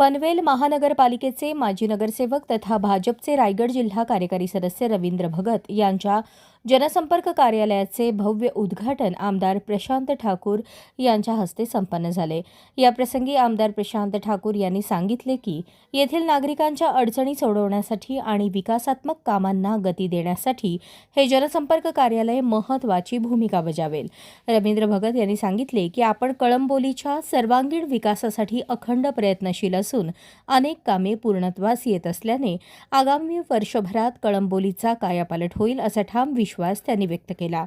पनवेल महानगरपालिकेचे माजी नगरसेवक तथा भाजपचे रायगड जिल्हा कार्यकारी सदस्य रवींद्र भगत यांच्या जनसंपर्क कार्यालयाचे भव्य उद्घाटन आमदार प्रशांत ठाकूर यांच्या हस्ते संपन्न झाले. याप्रसंगी आमदार प्रशांत ठाकूर यांनी सांगितले की येथील नागरिकांच्या अडचणी सोडवण्यासाठी आणि विकासात्मक कामांना गती देण्यासाठी हे जनसंपर्क कार्यालय महत्त्वाची भूमिका बजावेल. रवींद्र भगत यांनी सांगितले की आपण कळंबोलीच्या सर्वांगीण विकासासाठी अखंड प्रयत्नशील असून अनेक कामे पूर्णत्वास येत असल्याने आगामी वर्षभरात कळंबोलीचा कायापालट होईल असा ठाम विश्वास त्यांनी व्यक्त केला.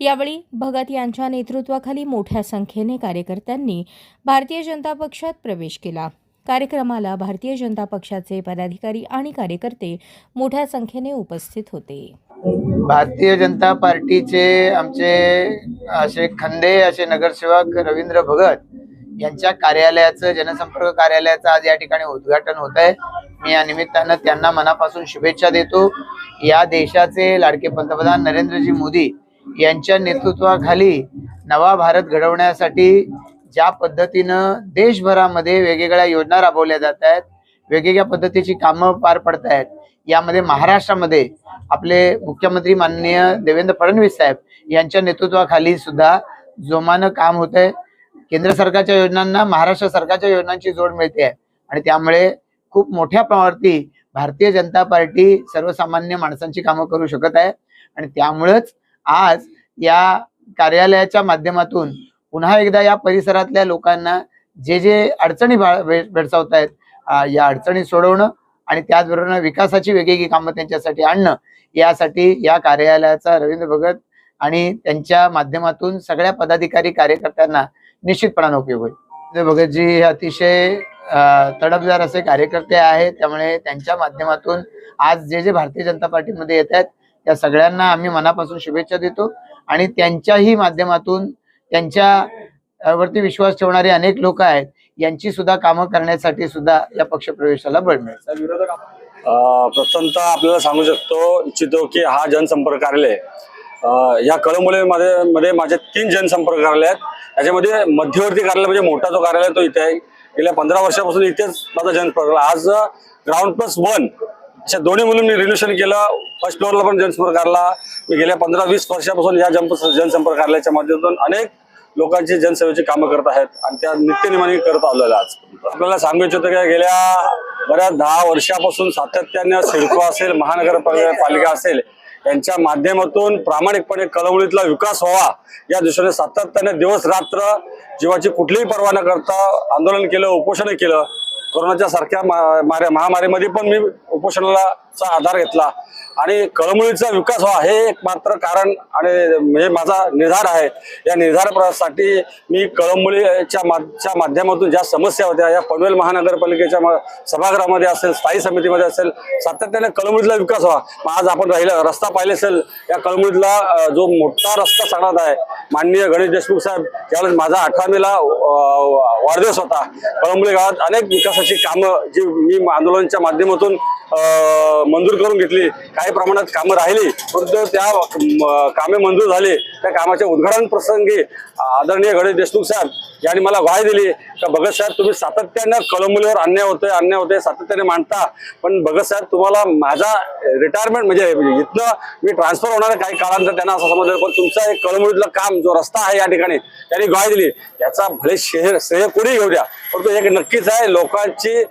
यावेळी भगत यांच्या नेतृत्वाखाली मोठ्या संख्येने कार्यकर्त्यांनी भारतीय जनता पक्षात प्रवेश केला. कार्यक्रमाला भारतीय जनता पक्षाचे पदाधिकारी आणि कार्यकर्ते मोठ्या संख्येने उपस्थित होते. भारतीय जनता पार्टीचे आमचे असे खंदे असे नगरसेवक रवींद्र भगत यांच्या कार्यालयाचं जनसंपर्क कार्यालयाचं आज या ठिकाणी उद्घाटन होत आहे मी या निमित्तानं त्यांना मनापासून शुभेच्छा देतो. या देशाचे लाडके पंतप्रधान नरेंद्रजी मोदी यांच्या नेतृत्वाखाली नवा भारत घडवण्यासाठी ज्या पद्धतीनं देशभरामध्ये वेगवेगळ्या योजना राबवल्या जात आहेत वेगवेगळ्या पद्धतीची कामं पार पडत आहेत यामध्ये महाराष्ट्रामध्ये आपले मुख्यमंत्री माननीय देवेंद्र फडणवीस साहेब यांच्या नेतृत्वाखाली सुद्धा जोमानं काम होत आहे केंद्र सरकारच्या योजनांना महाराष्ट्र सरकारच्या योजनांची जोड मिळते आहे. आणि त्यामुळे खूप मोठ्या प्रमाणावरती भारतीय जनता पार्टी सर्वसामान्य माणसांची कामं करू शकत आहे. आणि त्यामुळेच आज या कार्यालयाच्या माध्यमातून पुन्हा एकदा या परिसरातल्या लोकांना जे जे अडचणी भा- भे- भेडसावत आहेत या अडचणी सोडवणं आणि त्याचबरोबर विकासाची वेगवेगळी कामं त्यांच्यासाठी आणणं यासाठी या कार्यालयाचा रवींद्र भगत आणि त्यांच्या माध्यमातून सगळ्या पदाधिकारी कार्यकर्त्यांना निश्चितपणाने उपयोग होईल. रवींद्र भगतजी हे अतिशय तडफदार असे कार्यकर्ते आहेत. त्यामुळे त्यांच्या माध्यमातून आज जे जे भारतीय जनता पार्टीमध्ये येत आहेत त्या सगळ्यांना आम्ही मनापासून शुभेच्छा देतो. आणि त्यांच्याही माध्यमातून त्यांच्या वरती विश्वास ठेवणारे अनेक लोक आहेत यांची सुद्धा कामं करण्यासाठी सुद्धा या पक्ष प्रवेशाला बळ मिळेल. प्रथमतः आपल्याला सांगू शकतो इच्छितो की हा जनसंपर्क कार्यालय या कळंबोलीमध्ये मध्ये माझे तीन जनसंपर्क कार्यालय आहेत. त्याच्यामध्ये मध्यवर्ती कार्यालय म्हणजे मोठा जो कार्यालय तो इथे आहे. गेल्या पंधरा वर्षापासून इथेच माझा जन्म कार्यालय. आज ग्राउंड प्लस वन अशा दोन्ही मुलींनी मी रिन्युशन केलं फर्स्ट फ्लोअरला पण जनसंपर्क मी गेल्या पंधरा वीस वर्षापासून या जन जनसंपर्क कार्यालयाच्या माध्यमातून अनेक लोकांची जनसेवेची कामं करत आहेत आणि त्या नित्यनिमाने करत आलेलं आहे आज. आपल्याला सांगू इच्छितो की गेल्या बऱ्याच दहा वर्षापासून सातत्याने सिडको असेल महानगरपालिका असेल यांच्या माध्यमातून प्रामाणिकपणे कळवळीतला विकास व्हावा या दृष्टीने सातत्याने दिवस रात्र जीवाची कुठलीही पर्वा न करता आंदोलन केलं उपोषण केलं. कोरोनाच्या सारख्या मा- माऱ्या महामारीमध्ये पण मी उपोषणाचा आधार घेतला. आणि कळमुळीचा विकास व्हा हे एक मात्र कारण आणि म्हणजे माझा निर्धार आहे. या निर्धारासाठी मी कळंबोलीच्या माच्या माध्यमातून ज्या समस्या होत्या या पनवेल महानगरपालिकेच्या म- सभागृहामध्ये असेल स्थायी समितीमध्ये असेल सातत्याने कळंबोलीतला विकास व्हावा मग आज आपण राहिला रस्ता पाहिले असेल या कळंबोलीतला जो मोठा रस्ता सांगण्यात आहे माननीय गणेश देशमुख साहेब त्यावेळेस माझा अठरा मेला वाढदिवस होता कळंबोली गावात अनेक विकास विकासाची कामं जी मी आंदोलनाच्या माध्यमातून अं, मंजूर करून घेतली. काही प्रमाणात कामं राहिली परंतु त्या कामे मंजूर झाले. त्या कामाच्या उद्घाटन प्रसंगी आदरणीय गणेश देशमुख साहेब यांनी मला ग्वाही दिली. का भगत साहेब तुम्ही सातत्यानं कळमुलीवर अन्याय होतोय अन्याय होतोय सातत्याने मांडता. पण भगत साहेब तुम्हाला माझा रिटायरमेंट म्हणजे इथनं मी ट्रान्सफर होणार काही काळानंतर त्यांना असं समजलं पण तुमचा एक कळमुळीतलं काम जो रस्ता आहे या ठिकाणी त्यांनी गाय दिली. याचा भले श्रेय श्रेय कोणी घेऊ द्या. परंतु एक नक्कीच आहे लोकांची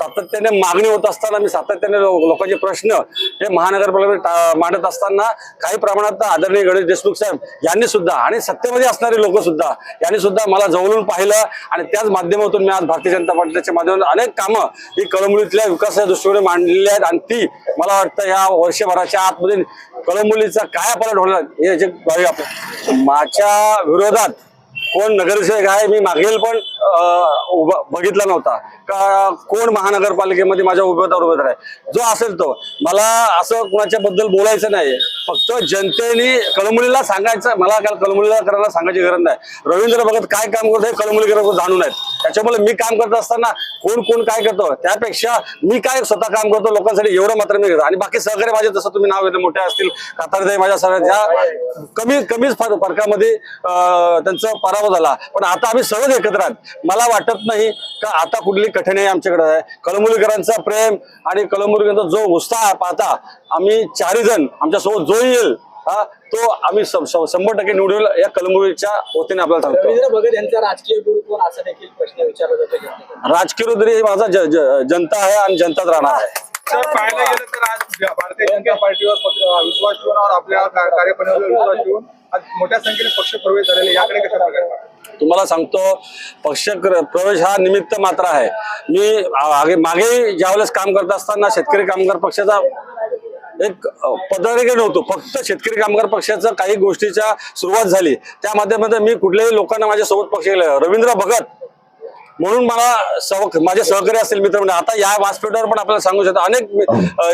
सातत्याने मागणी होत असताना मी सातत्याने लो- लोकांचे प्रश्न हे महानगरपालिका टा- मांडत असताना काही प्रमाणात आदरणीय गणेश देशमुख साहेब यांनी सुद्धा आणि सत्तेमध्ये असणारे लोक सुद्धा यांनी सुद्धा मला जवळून पाहिलं आणि त्याच माध्यमातून मी आज भारतीय जनता पार्टीच्या माध्यमातून अनेक कामं ही कळमुलीतल्या विकासाच्या दृष्टीने मांडलेली आहेत. आणि ती मला वाटतं या वर्षभराच्या आतमध्ये कळमुलीचा काय पलट होणार हे जे माझ्या विरोधात कोण नगरसेवक आहे मी मागेल पण बघितला नव्हता. का कोण महानगरपालिकेमध्ये माझ्या उमेदवार उमेदवार आहे जो असेल तो. मला असं कुणाच्या बद्दल बोलायचं नाही. फक्त जनतेने कळमुलीला सांगायचं मला काय कळमुलीला करायला सांगायची गरज नाही. रवींद्र भगत काय काम करतो हे कळमुलीकर जाणून आहेत त्याच्यामुळे मी काम करत असताना कोण कोण काय करतो? त्यापेक्षा मी काय स्वतः काम करतो लोकांसाठी एवढं मात्र मी करतो. आणि बाकी सहकारी माझे जसं तुम्ही नाव घेतलं मोठे असतील कातारदाई माझ्या सगळ्या कमी कमीच फरकामध्ये त्यांचा पराभव झाला. पण आता आम्ही सहज एकत्र आहोत. मला वाटत नाही का आता कुठली कठीण आहे आमच्याकडे. आहे कलमुलीकरांचा प्रेम आणि कलमुलीकरांचा जो उत्साह पाहता आम्ही चारही जण आमच्यासोबत जो येईल हा तो आम्ही शंभर टक्के निवडून या कलमुलीच्या वतीने आपल्याला सांगतो. रवींद्र भगत यांचा राजकीय गुरु कोण? असा देखील प्रश्न विचारला जातो. राजकीय रुद्री हे माझा जनता आहे आणि जनताच राहणार आहे. सर पाहायला गेलं तर आज भारतीय जनता पार्टीवर विश्वास ठेवून आपल्या का- कार्यपद्धतीवर विश्वास ठेवून आज मोठ्या संख्येने पक्ष प्रवेश झालेले याकडे कशा प्रकारे? तुम्हाला सांगतो पक्ष प्रवेश हा निमित्त मात्र आहे. मी आगे मागे ज्यावेळेस काम करत असताना शेतकरी कामगार पक्षाचा एक पदाधिकारी नव्हतो फक्त शेतकरी कामगार पक्षाचं काही गोष्टीच्या सुरुवात झाली. त्या माध्यमामध्ये मी कुठल्याही लोकांना माझ्यासोबत पक्ष केलं. रवींद्र भगत म्हणून मला सह माझे सहकारी असतील मित्र म्हणजे आता या व्यासपीठावर पण आपल्याला सांगू शकतो अनेक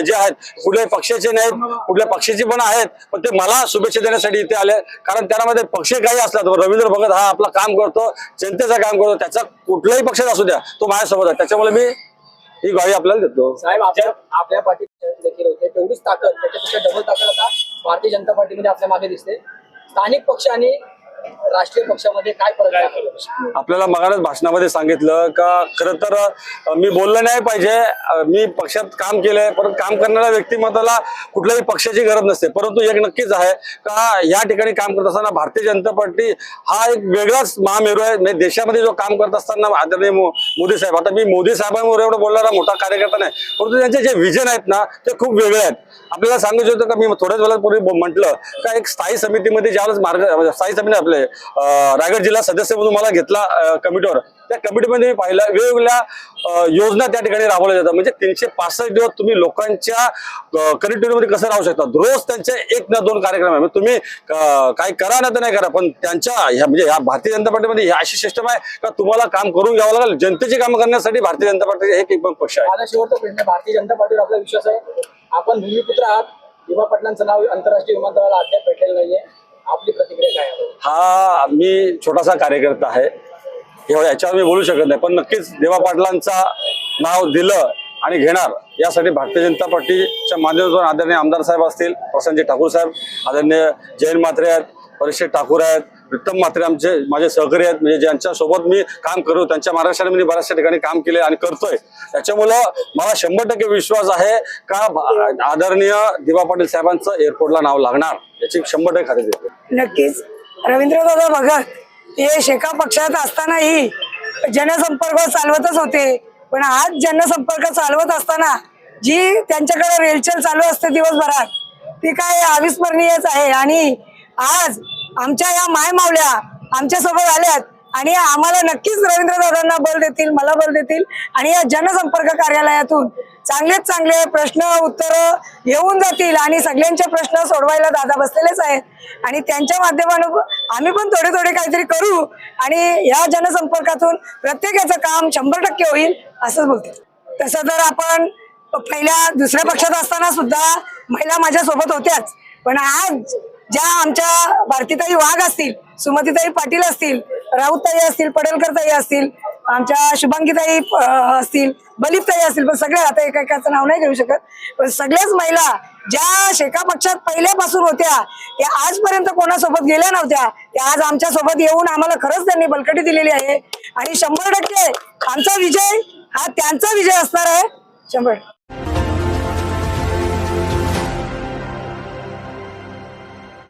जे आहेत कुठल्याही पक्षाचे नाहीत कुठल्या पक्षाचे पण आहेत पण ते मला शुभेच्छा देण्यासाठी इथे आले. कारण त्यामध्ये पक्ष काही असला तर रवींद्र भगत हा आपलं काम करतो जनतेचं काम करतो त्याचा कुठल्याही पक्षात असू द्या तो माझ्यासोबत आहे. त्याच्यामुळे मी ही ग्वाही आपल्याला देतो. साहेब आपल्या आपल्या पार्टीत देखील होते. तेवढीच ताकद त्याच्यापेक्षा डबल ताकद आता भारतीय जनता पार्टीमध्ये आपल्या मागे दिसते. स्थानिक पक्ष आणि राष्ट्रीय पक्षामध्ये काय फरक आपल्याला मगानच भाषणामध्ये सांगितलं का खर तर मी बोललं नाही पाहिजे. मी पक्षात काम केलंय परंतु काम करणाऱ्या व्यक्तिमत्वाला कुठल्याही पक्षाची गरज नसते. परंतु एक नक्कीच आहे का या ठिकाणी काम करत असताना भारतीय जनता पार्टी हा एक वेगळाच महामेरू आहे. म्हणजे देशामध्ये जो काम करत असताना आदरणीय मोदी साहेब आता मी मोदी साहेबांवर एवढं बोलणारा मोठा कार्यकर्ता नाही. परंतु त्यांचे जे विजन आहेत ना ते खूप वेगळे आहेत. आपल्याला सांगू होतं का मी थोड्याच वेळापूर्वी म्हटलं का एक स्थायी समितीमध्ये ज्यावेळेस मार्ग स्थायी समिती आपल्या अं, रायगड जिल्हा सदस्य म्हणून मला घेतला कमिटीवर. त्या कमिटीमध्ये मी पाहिलं वेगवेगळ्या योजना त्या ठिकाणी राबवल्या जातात. म्हणजे तीनशे पासष्ट दिवस तुम्ही लोकांच्या कनेक्टिव्हिटीमध्ये कसं राहू शकता? रोज त्यांचे एक ना दोन कार्यक्रम आहे. तुम्ही काही करा ना तर नाही करा पण त्यांच्या ह्या म्हणजे या भारतीय जनता पार्टीमध्ये ही अशी सिस्टम आहे का तुम्हाला काम करून घ्यावं लागेल? जनतेची काम करण्यासाठी भारतीय जनता पार्टी एक एक पक्ष आहे. शेवटचा भारतीय जनता पार्टीवर आपला विश्वास आहे. आपण भूमिपुत्र आहात. विमा पाटलांचं नाव आंतरराष्ट्रीय विमानतळाला अद्याप भेटलेलं नाहीये. आपली प्रतिक्रिया काय आहे? हा मी छोटासा कार्यकर्ता आहे. एवढ्या याच्यावर मी बोलू शकत नाही पण नक्कीच देवा पाटलांचा नाव दिलं आणि घेणार यासाठी भारतीय जनता पार्टीच्या माध्यमातून आदरणीय आमदार साहेब असतील प्रसन्नजी ठाकूर साहेब आदरणीय जयंत म्हात्रे आहेत परीक्षित ठाकूर आहेत प्रीतम म्हात्रे आमचे माझे सहकारी आहेत म्हणजे ज्यांच्या सोबत मी काम करू त्यांच्या महाराष्ट्राने मी बऱ्याचशा ठिकाणी काम केले आणि करतोय. त्याच्यामुळं मला शंभर टक्के विश्वास आहे का आदरणीय दिवा पाटील साहेबांचं एअरपोर्टला नाव लागणार याची शंभर टक्के खात्री देतो. नक्कीच. रवींद्रदादा भगत हे शेका पक्षात असतानाही जनसंपर्क चालवतच होते. पण आज जनसंपर्क चालवत असताना जी त्यांच्याकडे रेलचेल चालू असते दिवसभरात ती काय अविस्मरणीयच आहे. आणि आज आमच्या या माय मावल्या आल्यात. आणि आम्हाला नक्कीच रवींद्र दादांना बल देतील मला बल देतील. आणि या जनसंपर्क कार्यालयातून चांगलेच चांगले प्रश्न उत्तर येऊन जातील आणि सगळ्यांचे प्रश्न सोडवायला दादा बसलेलेच आहेत. आणि त्यांच्या माध्यमानं आम्ही पण थोडे थोडे काहीतरी करू आणि या जनसंपर्कातून प्रत्येकाचं काम शंभर टक्के होईल असंच बोलते. तसं तर आपण पहिल्या दुसऱ्या पक्षात असताना सुद्धा महिला माझ्यासोबत होत्याच. पण आज ज्या आमच्या भारतीताई वाघ असतील सुमतीताई पाटील असतील राऊतताई असतील पडेलकरताई असतील आमच्या शुभांगीताई असतील बलिपताई असतील पण सगळ्या आता एकेकाचं नाव नाही घेऊ शकत. पण सगळ्याच महिला ज्या शेका पक्षात पहिल्यापासून होत्या त्या आजपर्यंत कोणासोबत गेल्या नव्हत्या त्या आज आमच्यासोबत येऊन आम्हाला खरंच त्यांनी बलकटी दिलेली आहे. आणि शंभर टक्के आमचा विजय हा त्यांचा विजय असणार आहे. शंभर.